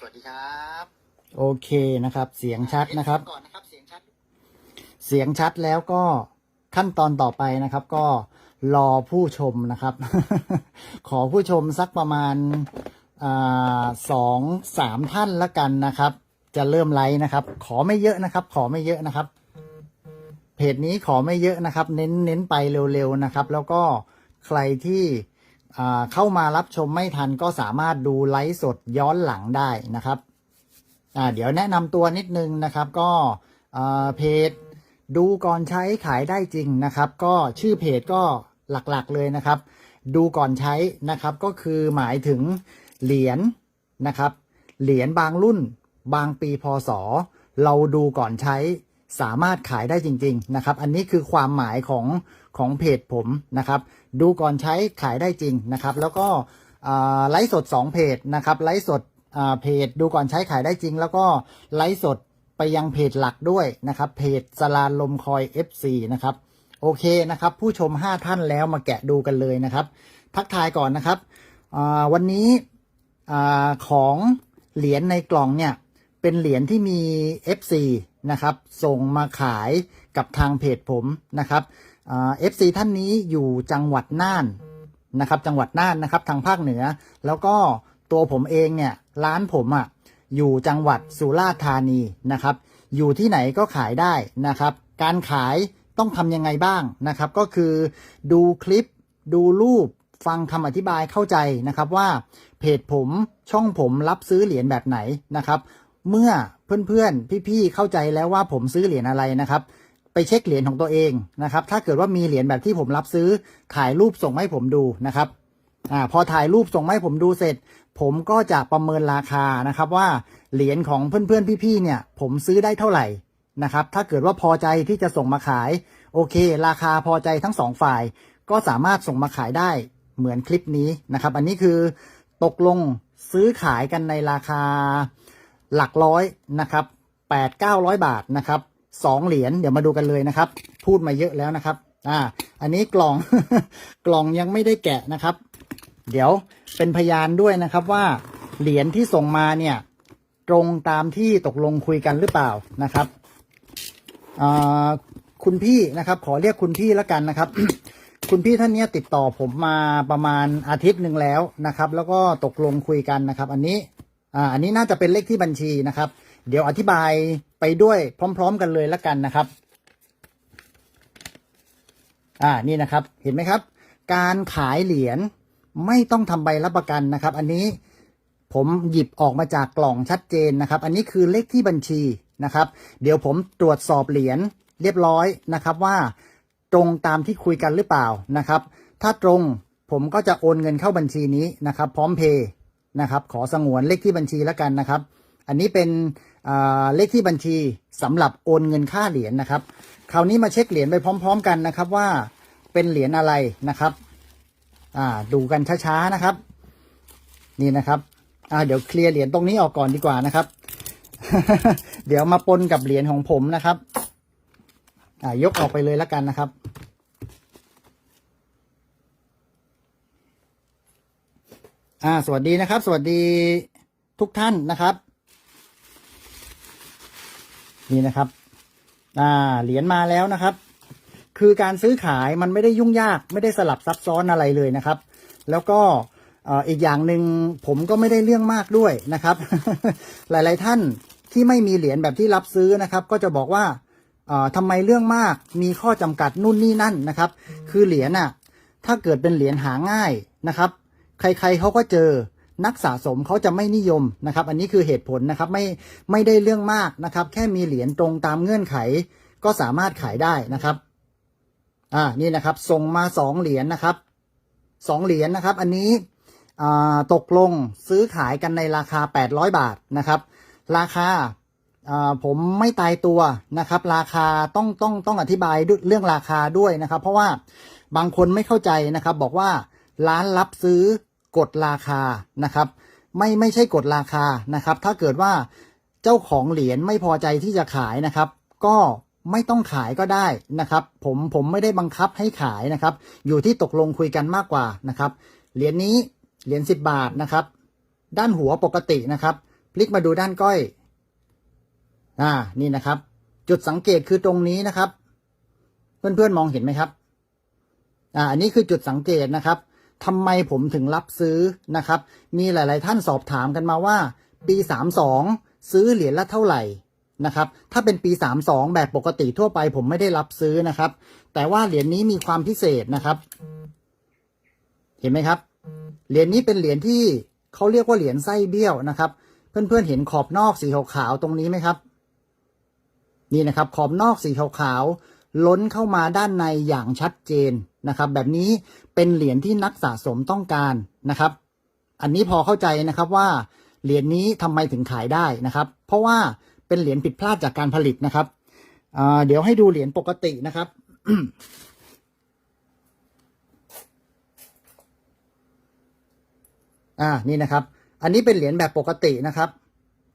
สวัสดีครับ โอเคนะครับ เสียงชัดนะครับ ก่อนนะครับ เสียงชัด เสียงชัดแล้วก็ขั้นตอนต่อไปนะครับ ก็รอผู้ชมนะครับ ขอผู้ชมสักประมาณอ่าสองสามท่านละกันนะครับ จะเริ่มไลฟ์นะครับ ขอไม่เยอะนะครับ ขอไม่เยอะนะครับ เพจนี้ขอไม่เยอะนะครับ เน้นเน้นไปเร็วๆนะครับ แล้วก็ใครที่อ่า เข้ามารับชมไม่ทันก็สามารถดูไลฟ์สดย้อนหลังได้นะครับเดี๋ยวแนะนำตัวนิดนึงนะครับ ก็เพจดูก่อนใช้ขายได้จริงนะครับ ก็ชื่อเพจก็หลักๆเลยนะครับ ดูก่อนใช้นะครับ ก็คือหมายถึงเหรียญนะครับ เหรียญบางรุ่น บางปีพศ เราดูก่อนใช้สามารถขายได้จริง ๆ นะครับ อันนี้คือความหมายของ ของเพจผมนะครับ ดูก่อนใช้ขายได้จริงนะครับ แล้วก็ไลฟ์สด 2 เพจนะครับไลฟ์สดเพจดูก่อนใช้ขายได้จริง แล้วก็ไลฟ์สดไปยังเพจหลักด้วยนะครับเพจสลานลมคอย FC นะครับโอเคนะครับ ผู้ชม 5 ท่านแล้วมาแกะดูกันเลยนะครับ ทักทายก่อนนะครับวันนี้อของเหรียญในกล่องเนี่ยเป็นเหรียญที่มี FC นะครับ ส่งมาขายกับทางเพจผมนะครับ อ่า FC ท่านนี้อยู่จังหวัดน่านนะครับ จังหวัดน่านนะครับ ทางภาคเหนือ แล้วก็ตัวผมเองเนี่ยร้านผมอะ่ะอยู่จังหวัดสุราษฎร์ธานีนะครับ อยู่ที่ไหนก็ขายได้นะครับ การขายต้องทำยังไงบ้างนะครับ ก็คือดูคลิปดูรูปฟังคำอธิบายเข้าใจนะครับว่าเพจผมช่องผมรับซื้อเหรียญแบบไหนนะครับ เมื่อเพื่อนๆ พี่ๆ เข้าใจแล้วว่าผมซื้อเหรียญอะไรนะครับ ไปเช็คเหรียญของตัวเองนะครับ ถ้าเกิดว่ามีเหรียญแบบที่ผมรับซื้อถ่ายรูปส่งให้ผมดูนะครับอ่าพอถ่ายรูปส่งให้ผมดูเสร็จ ผมก็จะประเมินราคานะครับว่าเหรียญของเพื่อนๆพี่ๆเนี่ย ผมซื้อได้เท่าไหร่นะครับ ถ้าเกิดว่าพอใจที่จะส่งมาขาย โอเค ราคาพอใจทั้งสองฝ่าย ก็สามารถส่งมาขายได้เหมือนคลิปนี้นะครับ อันนี้คือตกลงซื้อขายกันในราคาหลักร้อยนะครับแปดเก้าร้อยบาทนะครับ สองเหรียญเดี๋ยวมาดูกันเลยนะครับ พูดมาเยอะแล้วนะครับ อ่า อันนี้กล่องกล่องยังไม่ได้แกะนะครับ เดี๋ยวเป็นพยานด้วยนะครับว่าเหรียญที่ส่งมาเนี่ย ตรงตามที่ตกลงคุยกันหรือเปล่านะครับอ่าคุณพี่นะครับ ขอเรียกคุณพี่แล้วกันนะครับ คุณพี่ท่านนี้ติดต่อผมมาประมาณอาทิตย์หนึ่งแล้วนะครับ แล้วก็ตกลงคุยกันนะครับ อันนี้อ่าอันนี้น่าจะเป็นเลขที่บัญชีนะครับ เดี๋ยวอธิบาย ไปด้วยพร้อม ๆ กันเลยล้วกันนะครับ อ่านี่นะครับเห็นไหมครับ การขายเหรียญไม่ต้องทำใบรับประกันนะครับ อันนี้ผมหยิบออกมาจากกล่องชัดเจนนะครับ อันนี้คือเลขที่บัญชีนะครับ เดี๋ยวผมตรวจสอบเหรียญเรียบร้อยนะครับว่าตรงตามที่คุยกันหรือเปล่านะครับ ถ้าตรงผมก็จะโอนเงินเข้าบัญชีนี้นะครับ พร้อมเพย์นะครับ ขอสงวนเลขที่บัญชีแล้วกันนะครับ อันนี้เป็น เลขที่บัญชีสำหรับโอนเงินค่าเหรียญนะครับ คราวนี้มาเช็คเหรียญไปพร้อม ๆ กันนะครับว่าเป็นเหรียญอะไรนะครับดูกันช้าๆนะครับ นี่นะครับเดี๋ยวเคลียร์เหรียญตรงนี้ออกก่อนดีกว่านะครับ เดี๋ยวมาปนกับเหรียญของผมนะครับยกออกไปเลยแล้วกันนะครับอ่าสวัสดีนะครับ สวัสดีทุกท่านนะครับ นี่นะครับ อ่า เหรียญมาแล้วนะครับ คือการซื้อขายมันไม่ได้ยุ่งยากไม่ได้สลับซับซ้อนอะไรเลยนะครับ แล้วก็อีกอย่างหนึ่งผมก็ไม่ได้เรื่องมากด้วยนะครับ หลาย ๆ ท่านที่ไม่มีเหรียญแบบที่รับซื้อนะครับ ก็จะบอกว่าเอ่อทำไมเรื่องมากมีข้อจำกัดนู่นนี่นั่นนะครับ คือเหรียญน่ะถ้าเกิดเป็นเหรียญหาง่ายนะครับ ใคร ๆเขาก็เจอ นักสะสมเขาจะไม่นิยมนะครับ อันนี้คือเหตุผลนะครับไม่ไม่ได้เรื่องมากนะครับ แค่มีเหรียญตรงตามเงื่อนไข ก็สามารถขายได้นะครับ อ่านี่นะครับ ส่งมาสองเหรียญนะครับสองเหรียญนะครับ อันนี้ตกลงซื้อขายกันในราคา 800 บาทนะครับ ราคาผมไม่ตายตัวนะครับ ราคาต้องต้องต้องอธิบายเรื่องราคาด้วยนะครับ เพราะว่าบางคนไม่เข้าใจนะครับ บอกว่าร้านรับซื้อ กดราคานะครับ ไม่ไม่ใช่กดราคานะครับ ถ้าเกิดว่าเจ้าของเหรียญไม่พอใจที่จะขายนะครับ ก็ไม่ต้องขายก็ได้นะครับ ผมผมไม่ได้บังคับให้ขายนะครับ อยู่ที่ตกลงคุยกันมากกว่านะครับ เหรียญนี้เหรียญสิบบาทนะครับ ด้านหัวปกตินะครับ พลิกมาดูด้านก้อยอ่านี่นะครับ จุดสังเกตคือตรงนี้นะครับ เพื่อนๆมองเห็นไหมครับอ่าอันนี้คือจุดสังเกตนะครับ ทำไมผมถึงรับซื้อนะครับ มีหลาย ๆ ท่านสอบถามกันมาว่า ปี 32 ซื้อเหรียญละเท่าไหร่นะครับ ถ้าเป็นปี 32 แบบปกติทั่วไปผมไม่ได้รับซื้อนะครับ แต่ว่าเหรียญนี้มีความพิเศษนะครับ เห็นไหมครับ เหรียญนี้เป็นเหรียญที่เขาเรียกว่าเหรียญไส้เบี้ยวนะครับ เพื่อนๆเห็นขอบนอกสีขาวๆตรงนี้ไหมครับ นี่นะครับ ขอบนอกสีขาวๆ ล้นเข้ามาด้านในอย่างชัดเจนนะครับ แบบนี้เป็นเหรียญที่นักสะสมต้องการนะครับ อันนี้พอเข้าใจนะครับว่าเหรียญนี้ทำไมถึงขายได้นะครับ เพราะว่าเป็นเหรียญผิดพลาดจากการผลิตนะครับเดี๋ยวให้ดูเหรียญปกตินะครับ อ่า นี่นะครับ อันนี้เป็นเหรียญแบบปกตินะครับ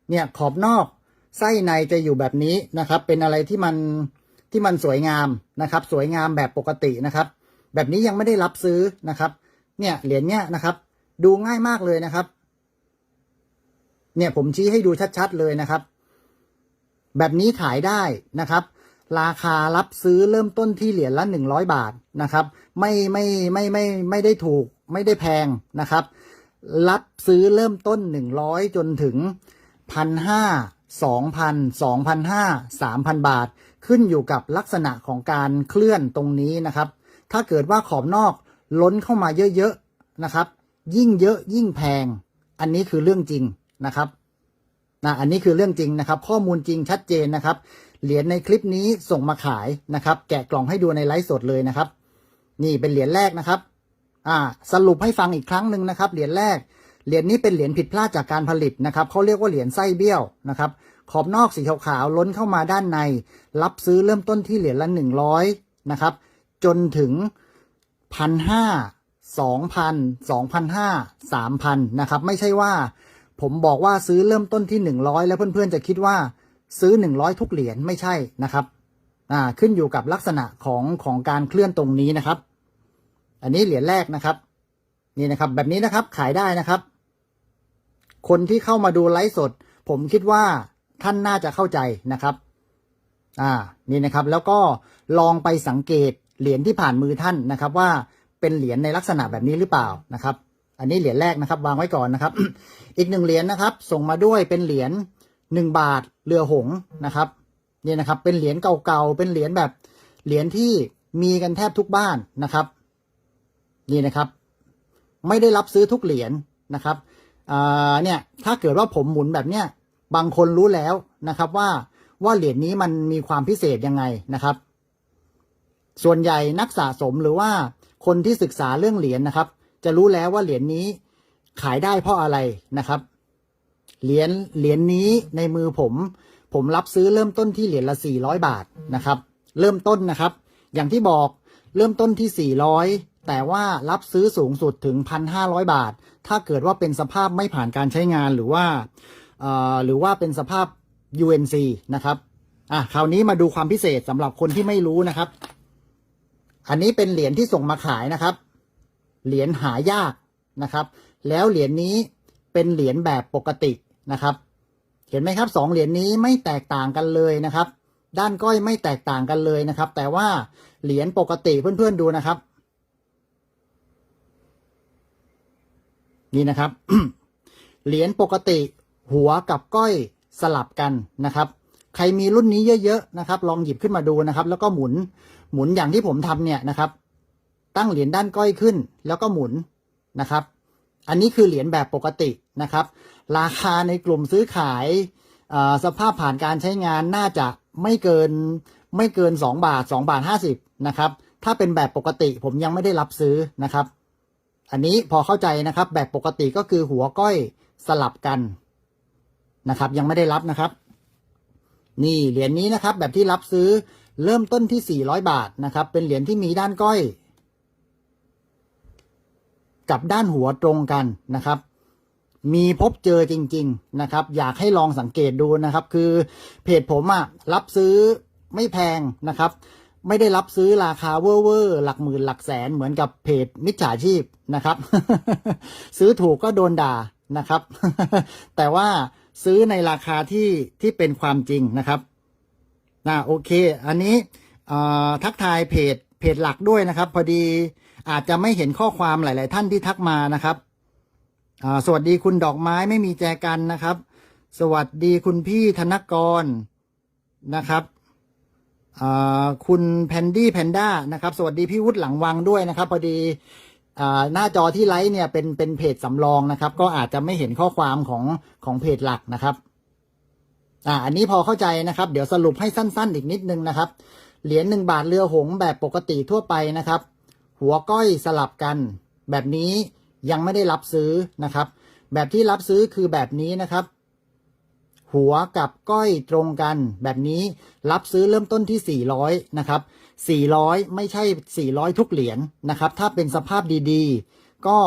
เนี่ยขอบนอกไส้ในจะอยู่แบบนี้นะครับ เป็นอะไรที่มัน ที่มันสวยงามนะครับ สวยงามแบบปกตินะครับ แบบนี้ยังไม่ได้รับซื้อนะครับ เนี่ยเหรียญเนี้ยนะครับ ดูง่ายมากเลยนะครับ เนี่ยผมชี้ให้ดูชัดๆเลยนะครับ แบบนี้ขายได้นะครับราคารับซื้อเริ่มต้นที่เหรียญละหนึ่งร้อยบาทนะครับ ไม่ไม่ไม่ไม่ไม่ได้ถูกไม่ได้แพงนะครับ รับซื้อเริ่มต้นหนึ่งร้อยจนถึงพันห้า สองพันสองพันห้าสามพันบาท ขึ้นอยู่กับลักษณะของการเคลื่อนตรงนี้นะครับ ถ้าเกิดว่าขอบนอกล้นเข้ามาเยอะๆนะครับ ยิ่งเยอะยิ่งแพง อันนี้คือเรื่องจริงนะครับนะอันนี้คือเรื่องจริงนะครับ ข้อมูลจริงชัดเจนนะครับ เหรียญในคลิปนี้ส่งมาขายนะครับ แกะกล่องให้ดูในไลฟ์สดเลยนะครับ นี่เป็นเหรียญแรกนะครับ อ่า สรุปให้ฟังอีกครั้งหนึ่งนะครับ เหรียญแรก เหรียญนี้เป็นเหรียญผิดพลาดจากการผลิตนะครับเขาเรียกว่าเหรียญไส้เบี้ยวนะครับ ขอบนอกสีขาวๆล้นเข้ามาด้านใน รับซื้อเริ่มต้นที่เหรียญละหนึ่งร้อยนะครับ จนถึงพันห้าสองพันสองพันห้าสามพันนะครับ ไม่ใช่ว่า ผมบอกว่าซื้อเริ่มต้นที่หนึ่งร้อยแล้วเพื่อนๆจะคิดว่าซื้อหนึ่งร้อยทุกเหรียญไม่ใช่นะครับอ่าขึ้นอยู่กับลักษณะของของการเคลื่อนตรงนี้นะครับ อันนี้เหรียญแรกนะครับ นี่นะครับ แบบนี้นะครับขายได้นะครับ คนที่เข้ามาดูไลฟ์สด ผมคิดว่าท่านน่าจะเข้าใจนะครับ อ่า นี่นะครับ แล้วก็ลองไปสังเกตเหรียญที่ผ่านมือท่านนะครับ ว่าเป็นเหรียญในลักษณะแบบนี้หรือเปล่านะครับ อันนี้เหรียญแรกนะครับ วางไว้ก่อนนะครับ อีกหนึ่งเหรียญนะครับ ส่งมาด้วยเป็นเหรียญหนึ่งบาทเรือหงนะครับนี่นะครับ เป็นเหรียญเก่าๆเป็นเหรียญแบบเหรียญที่มีกันแทบทุกบ้านนะครับ นี่นะครับ ไม่ได้รับซื้อทุกเหรียญนะครับ เนี่ยถ้าเกิดว่าผมหมุนแบบเนี้ยบางคนรู้แล้วนะครับว่าว่าเหรียญนี้มันมีความพิเศษยังไงนะครับ ส่วนใหญ่นักสะสมหรือว่าคนที่ศึกษาเรื่องเหรียญนะครับ จะรู้แล้วว่าเหรียญนี้ขายได้เพราะอะไรนะครับ เหรียญเหรียญนี้ในมือผม ผมรับซื้อเริ่มต้นที่เหรียญละ400 บาทนะครับ เริ่มต้นนะครับ อย่างที่บอกเริ่มต้นที่ 400 แต่ว่ารับซื้อสูงสุดถึง 1,500 บาท ถ้าเกิดว่าเป็นสภาพไม่ผ่านการใช้งานหรือว่าหรือว่าเป็นสภาพ UNC นะครับอะคราวนี้มาดูความพิเศษสำหรับคนที่ไม่รู้นะครับ อันนี้เป็นเหรียญที่ส่งมาขายนะครับ เหรียญหายากนะครับ แล้วเหรียญนี้เป็นเหรียญแบบปกตินะครับ เห็นไหมครับสองเหรียญนี้ไม่แตกต่างกันเลยนะครับ ด้านก้อยไม่แตกต่างกันเลยนะครับ แต่ว่าเหรียญปกติเพื่อนๆดูนะครับ นี่นะครับ เหรียญปกติหัวกับก้อยสลับกันนะครับ ใครมีรุ่นนี้เยอะๆนะครับ ลองหยิบขึ้นมาดูนะครับ แล้วก็หมุนหมุนอย่างที่ผมทำเนี่ยนะครับ ตั้งเหรียญด้านก้อยขึ้น แล้วก็หมุนนะครับ อันนี้คือเหรียญแบบปกตินะครับ ราคาในกลุ่มซื้อขายสภาพผ่านการใช้งานน่าจะไม่เกินไม่เกิน 2 บาท 2 บาท 50นะครับถ้าเป็นแบบปกติผมยังไม่ได้รับซื้อนะครับ อันนี้พอเข้าใจนะครับ แบบปกติก็คือหัวก้อยสลับกันนะครับ ยังไม่ได้รับนะครับ นี่เหรียญนี้นะครับ แบบที่รับซื้อเริ่มต้นที่ 400 บาทนะครับ เป็นเหรียญที่มีด้านก้อย กับด้านหัวตรงกันนะครับ มีพบเจอจริง ๆนะครับ อยากให้ลองสังเกตดูนะครับ คือเพจผมอะรับซื้อไม่แพงนะครับ ไม่ได้รับซื้อราคาเวอร์เวอร์หลักหมื่นหลักแสนเหมือนกับเพจมิจฉาชีพนะครับ ซื้อถูกก็โดนด่านะครับ แต่ว่าซื้อในราคาที่ที่เป็นความจริงนะครับนะโอเค อันนี้ทักทายเพจเพจหลักด้วยนะครับ พอดีอาจจะไม่เห็นข้อความหลาย ๆ ท่านที่ทักมานะครับสวัสดีคุณดอกไม้ไม่มีแจกันนะครับ สวัสดีคุณพี่ธนกรนะครับ คุณแพนดี้แพนด้านะครับ สวัสดีพี่วุฒิหลังวังด้วยนะครับ พอดีอหน้าจอที่ไลฟ์เนี่ยเป็นเป็นเพจสำรองนะครับ ก็อาจจะไม่เห็นข้อความของของเพจหลักนะครับอ่าอันนี้พอเข้าใจนะครับ เดี๋ยวสรุปให้สั้น ๆ อีกนิดนึงนะครับ เหรียญหนึ่งบาทเรือหงแบบปกติทั่วไปนะครับ หัวก้อยสลับกัน แบบนี้ยังไม่ได้รับซื้อนะครับ แบบที่รับซื้อคือแบบนี้นะครับ หัวกับก้อยตรงกันแบบนี้รับซื้อเริ่มต้นที่ 400 นะครับ 400 ไม่ใช่ 400 ทุกเหรียญนะครับ ถ้าเป็นสภาพดีๆ ก็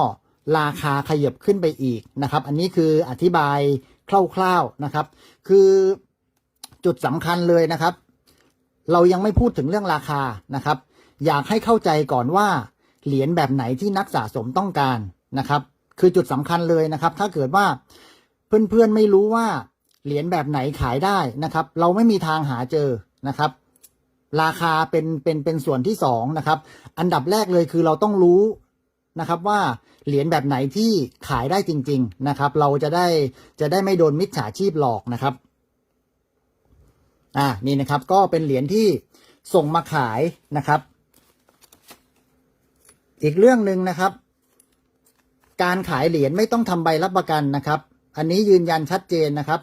ราคาขยับขึ้นไปอีกนะครับ อันนี้คืออธิบายคร่าวๆนะครับ คือจุดสำคัญเลยนะครับ เรายังไม่พูดถึงเรื่องราคานะครับ อยากให้เข้าใจก่อนว่าเหรียญแบบไหนที่นักสะสมต้องการนะครับ คือจุดสำคัญเลยนะครับ ถ้าเกิดว่าเพื่อนๆไม่รู้ว่า เหรียญแบบไหนขายได้นะครับ เราไม่มีทางหาเจอนะครับ ราคาเป็นเป็นเป็นส่วนที่สองนะครับ อันดับแรกเลยคือเราต้องรู้นะครับว่าเหรียญแบบไหนที่ขายได้จริง ๆนะครับ เราจะได้จะได้ไม่โดนมิจฉาชีพหลอกนะครับอ่านี่นะครับก็เป็นเหรียญที่ส่งมาขายนะครับ อีกเรื่องหนึ่งนะครับ การขายเหรียญไม่ต้องทำใบรับประกันนะครับ อันนี้ยืนยันชัดเจนนะครับ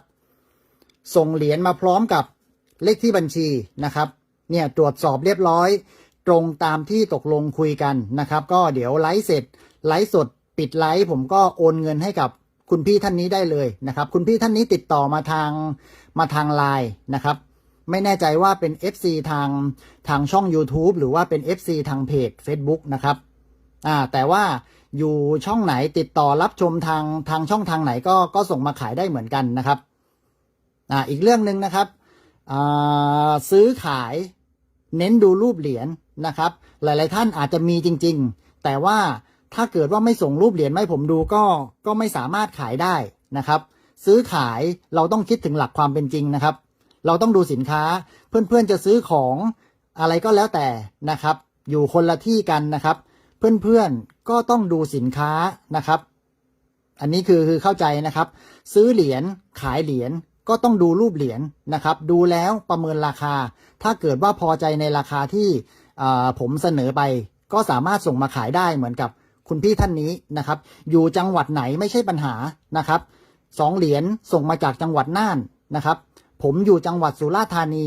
ส่งเหรียญมาพร้อมกับเลขที่บัญชีนะครับ เนี่ยตรวจสอบเรียบร้อย ตรงตามที่ตกลงคุยกันนะครับ ก็เดี๋ยวไลฟ์เสร็จไลฟ์สดปิดไลฟ์ผมก็โอนเงินให้กับคุณพี่ท่านนี้ได้เลยนะครับ คุณพี่ท่านนี้ติดต่อมาทางมาทางไลน์นะครับ ไม่แน่ใจว่าเป็น FC ทางทางช่อง YouTube หรือว่าเป็น FC ทางเพจ Facebook นะครับอ่าแต่ว่าอยู่ช่องไหนติดต่อรับชมทางทางช่องทางไหนก็ก็ส่งมาขายได้เหมือนกันนะครับ อ่าอีกเรื่องหนึ่งนะครับซื้อขายเน้นดูรูปเหรียญนะครับ หลาย ๆ ท่านอาจจะมีจริง ๆ แต่ว่าถ้าเกิดว่าไม่ส่งรูปเหรียญมาให้ผมดูก็ก็ไม่สามารถขายได้นะครับ ซื้อขายเราต้องคิดถึงหลักความเป็นจริงนะครับ เราต้องดูสินค้าเพื่อน ๆ จะซื้อของอะไรก็แล้วแต่นะครับ อยู่คนละที่กันนะครับ เพื่อน ๆ ก็ต้องดูสินค้านะครับ อันนี้คือคือเข้าใจนะครับ ซื้อเหรียญขายเหรียญ ก็ต้องดูรูปเหรียญนะครับ ดูแล้วประเมินราคา ถ้าเกิดว่าพอใจในราคาที่ผมเสนอไป ก็สามารถส่งมาขายได้เหมือนกับคุณพี่ท่านนี้นะครับ อยู่จังหวัดไหนไม่ใช่ปัญหานะครับสองเหรียญส่งมาจากจังหวัดน่านนะครับ ผมอยู่จังหวัดสุราษฎร์ธานี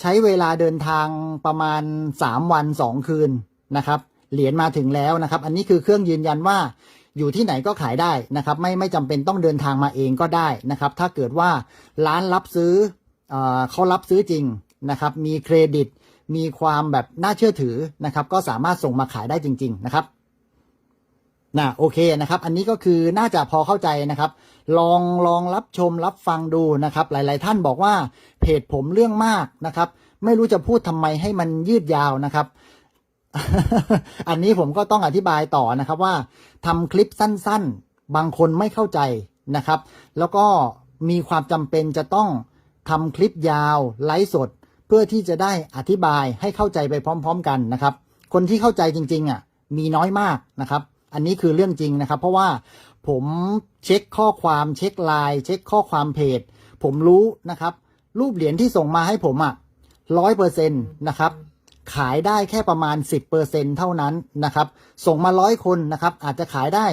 ใช้เวลาเดินทางประมาณ 3 วัน 2 คืนนะครับ เหรียญมาถึงแล้วนะครับ อันนี้คือเครื่องยืนยันว่า อยู่ที่ไหนก็ขายได้นะครับ ไม่ไม่จำเป็นต้องเดินทางมาเองก็ได้นะครับ ถ้าเกิดว่าร้านรับซื้อเอเขารับซื้อจริงนะครับ มีเครดิต มีความแบบน่าเชื่อถือนะครับ ก็สามารถส่งมาขายได้จริง ๆ นะครับนะโอเคนะครับ อันนี้ก็คือน่าจะพอเข้าใจนะครับ ลองลองรับชมรับฟังดูนะครับ หลาย ๆ ท่านบอกว่าเพจผมเรื่องมากนะครับ ไม่รู้จะพูดทำไมให้มันยืดยาวนะครับ อันนี้ผมก็ต้องอธิบายต่อนะครับว่าทำคลิปสั้นๆ บางคนไม่เข้าใจนะครับ แล้วก็มีความจำเป็นจะต้องทำคลิปยาวไลฟ์สด เพื่อที่จะได้อธิบายให้เข้าใจไปพร้อม ๆ กันนะครับ คนที่เข้าใจจริงๆอะมีน้อยมากนะครับ อันนี้คือเรื่องจริงนะครับ เพราะว่าผมเช็คข้อความเช็คไลน์เช็คข้อความเพจ ผมรู้นะครับ รูปเหรียญที่ส่งมาให้ผมอะร้อยเปอร์เซ็นต์นะครับ ขายได้แค่ประมาณ 10%เเท่านั้นนะครับ ส่งมาร้อยคนนะครับ อาจจะขายได้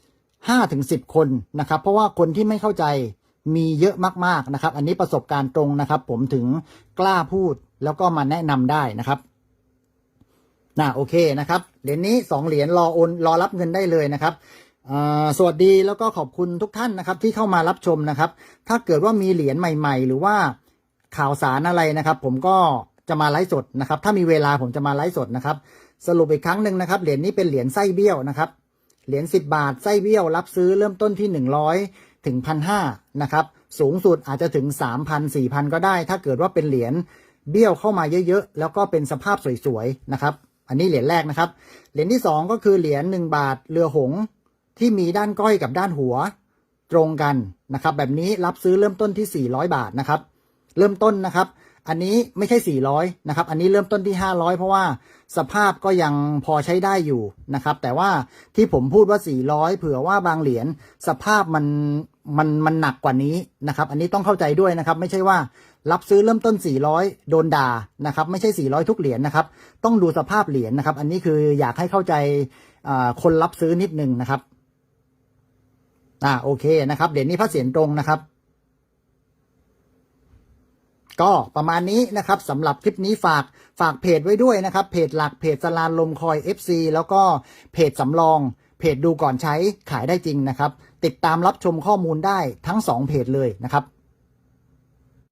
5ถึง10คนนะครับ เพราะว่าคนที่ไม่เข้าใจมีเยอะมากๆนะครับ อันนี้ประสบการณ์ตรงนะครับ ผมถึงกล้าพูดแล้วก็มาแนะนำได้นะครับน่ะโอเคนะครับเหรียญนี้สองเหรียญรอโอนรอรับเงินได้เลยนะครับสวัสดีแล้วก็ขอบคุณทุกท่านนะครับ ที่เข้ามารับชมนะครับ ถ้าเกิดว่ามีเหรียญใหม่ ๆ หรือว่าข่าวสารอะไรนะครับ ผมก็ จะมาไลฟ์สดนะครับ ถ้ามีเวลาผมจะมาไลฟ์สดนะครับ สรุปอีกครั้งหนึ่งนะครับ เหรียญนี้เป็นเหรียญไส้เบี้ยวนะครับ เหรียญ10 บาทไส้เบี้ยวรับซื้อเริ่มต้นที่ 100 ถึงพันห้านะครับ สูงสุดอาจจะถึง 3,000 4,000 ก็ได้ ถ้าเกิดว่าเป็นเหรียญเบี้ยวเข้ามาเยอะๆ แล้วก็เป็นสภาพสวยๆ นะครับ อันนี้เหรียญแรกนะครับ เหรียญที่ 2 ก็คือเหรียญ1บาทเรือหงที่มีด้านก้อยกับด้านหัวตรงกันนะครับ แบบนี้รับซื้อเริ่มต้นที่ 400 บาทนะครับ เริ่มต้นนะครับ อันนี้ไม่ใช่ 400 นะครับ อันนี้เริ่มต้นที่ 500 เพราะว่าสภาพก็ยังพอใช้ได้อยู่นะครับ แต่ว่าที่ผมพูดว่า 400 เผื่อว่าบางเหรียญสภาพมันมันมันหนักกว่านี้นะครับ อันนี้ต้องเข้าใจด้วยนะครับ ไม่ใช่ว่ารับซื้อเริ่มต้น 400 โดนด่านะครับ ไม่ใช่ 400 ทุกเหรียญนะครับ ต้องดูสภาพเหรียญนะครับ อันนี้คืออยากให้เข้าใจคนรับซื้อนิดนึงนะครับ อ่าโอเคนะครับ เหรียญนี้พระเศียรตรงนะครับ ก็ประมาณนี้นะครับสำหรับคลิปนี้ฝากฝากเพจไว้ด้วยนะครับ เพจหลักเพจสลานลมคอย FC แล้วก็เพจสำรอง เพจดูก่อนใช้ขายได้จริงนะครับ ติดตามรับชมข้อมูลได้ทั้ง 2 เพจเลยนะครับ